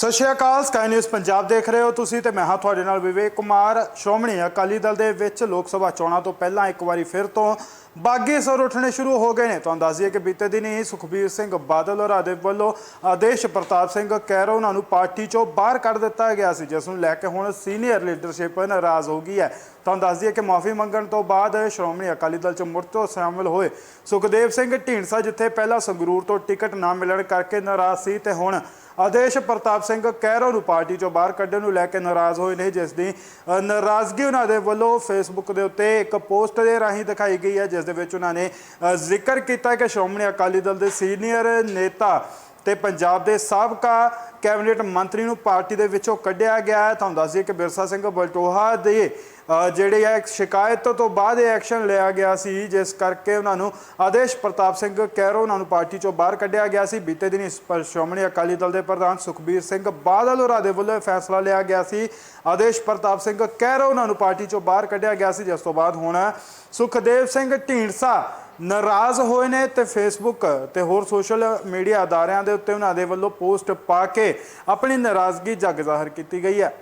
ਸਤਿ ਸ਼੍ਰੀ ਅਕਾਲ ਸਕਾਈ ਨਿਊਜ਼ ਪੰਜਾਬ ਦੇਖ ਰਹੇ ਹੋ ਤੁਸੀਂ ਤੇ ਮੈਂ ਹਾਂ ਤੁਹਾਡੇ ਨਾਲ ਵਿਵੇਕ ਕੁਮਾਰ। ਸ਼੍ਰੋਮਣੀ ਅਕਾਲੀ ਦਲ ਦੇ ਵਿੱਚ ਲੋਕ ਸਭਾ ਚੋਣਾਂ ਤੋਂ ਪਹਿਲਾਂ ਇੱਕ ਵਾਰੀ ਫਿਰ ਤੋਂ ਬਾਗੀ ਸਰ ਉੱਠਣੇ ਸ਼ੁਰੂ ਹੋ ਗਏ ਨੇ। ਤੁਹਾਨੂੰ ਦੱਸ ਦਈਏ ਕਿ ਬੀਤੇ ਦਿਨੀ ਹੀ ਸੁਖਬੀਰ ਸਿੰਘ ਬਾਦਲ ਔਰ ਆਦੇ ਵੱਲੋਂ ਆਦੇਸ਼ ਪ੍ਰਤਾਪ ਸਿੰਘ ਕੈਰੋ ਉਹਨਾਂ ਨੂੰ ਪਾਰਟੀ ਚੋਂ ਬਾਹਰ ਕੱਢ ਦਿੱਤਾ ਗਿਆ ਸੀ, ਜਿਸ ਨੂੰ ਲੈ ਕੇ ਹੁਣ ਸੀਨੀਅਰ ਲੀਡਰਸ਼ਿਪ ਨਾਰਾਜ਼ ਹੋ ਗਈ ਹੈ। ਤੁਹਾਨੂੰ ਦੱਸ ਦਈਏ ਕਿ ਮਾਫੀ ਮੰਗਣ ਤੋਂ ਬਾਅਦ ਸ਼੍ਰੋਮਣੀ ਅਕਾਲੀ ਦਲ ਚ ਮੁੜ ਤੋਂ ਸ਼ਾਮਲ ਹੋਏ ਸੁਖਦੇਵ ਸਿੰਘ ਢੀਂਡਸਾ, ਜਿੱਥੇ ਪਹਿਲਾਂ ਸੰਗਰੂਰ ਤੋਂ ਟਿਕਟ ਨਾ ਮਿਲਣ ਕਰਕੇ ਨਾਰਾਜ਼ ਸੀ ਤੇ ਹੁਣ ਆਦੇਸ਼ ਪ੍ਰਤਾਪ ਸਿੰਘ ਕੈਰੋ ਨੂੰ ਪਾਰਟੀ ਚੋਂ ਬਾਹਰ ਕੱਢਣ ਨੂੰ ਲੈ ਕੇ ਨਾਰਾਜ਼ ਹੋਏ ਨੇ, ਜਿਸ ਦੀ ਨਾਰਾਜ਼ਗੀ ਉਹਨਾਂ ਦੇ ਵੱਲੋਂ ਫੇਸਬੁੱਕ ਦੇ ਉੱਤੇ ਇੱਕ ਪੋਸਟ ਦੇ ਰਾਹੀਂ ਦਿਖਾਈ ਗਈ ਹੈ, ਜਿਸ ਦੇ ਵਿੱਚ ਉਹਨਾਂ ਨੇ ਜ਼ਿਕਰ ਕੀਤਾ ਕਿ ਸ਼੍ਰੋਮਣੀ ਅਕਾਲੀ ਦਲ ਦੇ ਸੀਨੀਅਰ ਨੇਤਾ ਤੇ ਪੰਜਾਬ ਦੇ ਸਾਬਕਾ ਕੈਬਨਿਟ ਮੰਤਰੀ ਨੂੰ ਪਾਰਟੀ ਦੇ ਵਿੱਚੋਂ ਕੱਢਿਆ ਗਿਆ ਹੈ। ਤੁਹਾਨੂੰ ਦੱਸ ਦਈਏ ਕਿ ਬਿਰਸਾ ਸਿੰਘ ਬਲਟੋਹਾ ਦੇ ਜਿਹੜੇ ਹੈ ਸ਼ਿਕਾਇਤ ਤੋਂ ਬਾਅਦ ਇਹ ਐਕਸ਼ਨ ਲਿਆ ਗਿਆ ਸੀ, ਜਿਸ ਕਰਕੇ ਉਹਨਾਂ ਨੂੰ ਆਦੇਸ਼ ਪ੍ਰਤਾਪ ਸਿੰਘ ਕੈਰੋ ਉਹਨਾਂ ਨੂੰ ਪਾਰਟੀ ਚੋਂ ਬਾਹਰ ਕੱਢਿਆ ਗਿਆ ਸੀ। ਬੀਤੇ ਦਿਨ ਇਸ ਪਰ ਸ਼੍ਰੋਮਣੀ ਅਕਾਲੀ ਦਲ ਦੇ ਪ੍ਰਧਾਨ ਸੁਖਬੀਰ ਸਿੰਘ ਬਾਦਲ ਹੋਰਾਂ ਦੇ ਵੱਲੋਂ ਇਹ ਫੈਸਲਾ ਲਿਆ ਗਿਆ ਸੀ। ਆਦੇਸ਼ ਪ੍ਰਤਾਪ ਸਿੰਘ ਕੈਰੋ ਉਹਨਾਂ ਨੂੰ ਪਾਰਟੀ ਚੋਂ ਬਾਹਰ ਕੱਢਿਆ ਗਿਆ ਸੀ, ਜਿਸ ਤੋਂ ਬਾਅਦ ਹੁਣ ਸੁਖਦੇਵ ਸਿੰਘ ਢੀਂਡਸਾ ਨਾਰਾਜ਼ ਹੋਏ ਨੇ ਤੇ ਫੇਸਬੁੱਕ ਤੇ ਹੋਰ ਸੋਸ਼ਲ ਮੀਡੀਆ ਅਦਾਰਿਆਂ ਦੇ ਉੱਤੇ ਉਹਨਾਂ ਦੇ ਵੱਲੋਂ ਪੋਸਟ ਪਾ ਕੇ ਆਪਣੀ ਨਾਰਾਜ਼ਗੀ ਜਗ ਜ਼ਾਹਰ ਕੀਤੀ ਗਈ ਹੈ।